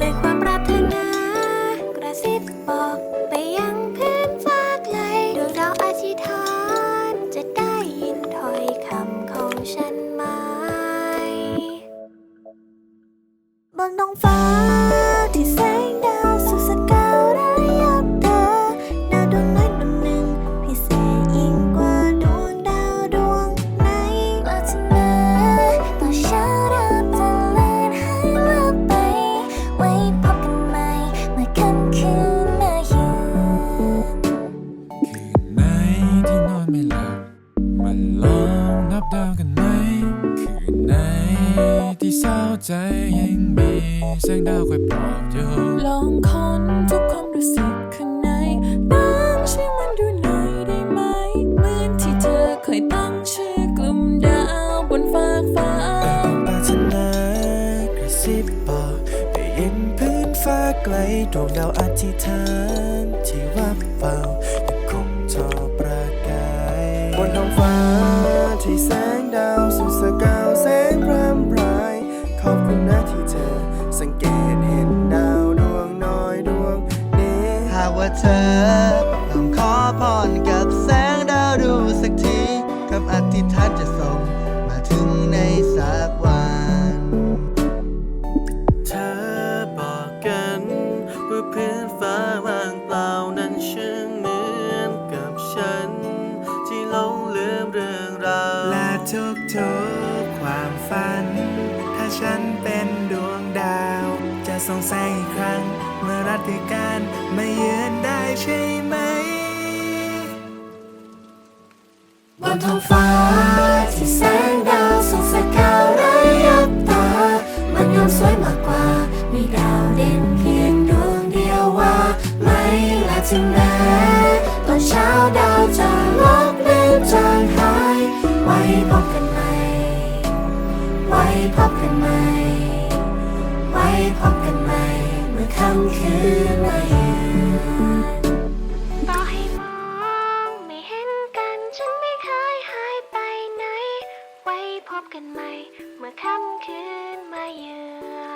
ด้วยความปรารถนากระซิบบอกไปยังพื่นฝากไกลดวงดาอธิษฐานจะได้ยินถ้อยคำของฉันไหมบนท้งฟ้า ใจยังมีแสงดาวคอยปลอบโยนลองค้นทุกความรู้สึกข้างในตั้งชื่อมันดูหน่อยได้ไหมเหมือนที่เธอเคยตั้งชื่อกลุ่มดาวบนฟากฟ้าปรารถนากระซิบบอกได้ยินพื้นฟ้าไกลดวงดาวอธิษฐานที่วับเฝ้า หากว่าเธอ ต้องขอพรกับแสงดาวดูสักทีคำอธิษฐานจะส่งมาถึงในสักวัน เธอบอกกันว่าพื้นฟ้าว่างเปล่านั้นช่างเหมือนกับฉัน ที่หลงลืมเรื่องราวและทุกทุกๆความฝัน ถ้าฉันเป็นดวงดาว จะส่องแสงอีกครั้ง เมื่อรัติการไม่ยือนได้ใช่ไหม บนท้องฟ้าที่แสงดาวส่องสกาวระยับตา มันงามสวยมากกว่า มีดาวเด่นเพียงดวงเดียวว่า ไม่และถึงแม้ตอนเช้าดาวจะลบเลือนจางหาย ไว้พบกันใหม่ ไว้พบกันใหม่ ไว้พบกันใหม่ ค่ำคืนมาเยือนต่อให้มองไม่เห็นกันฉันไม่เคยหายไปไหน ไว้พบกันใหม่ เมื่อค่ำคืนมาเยือน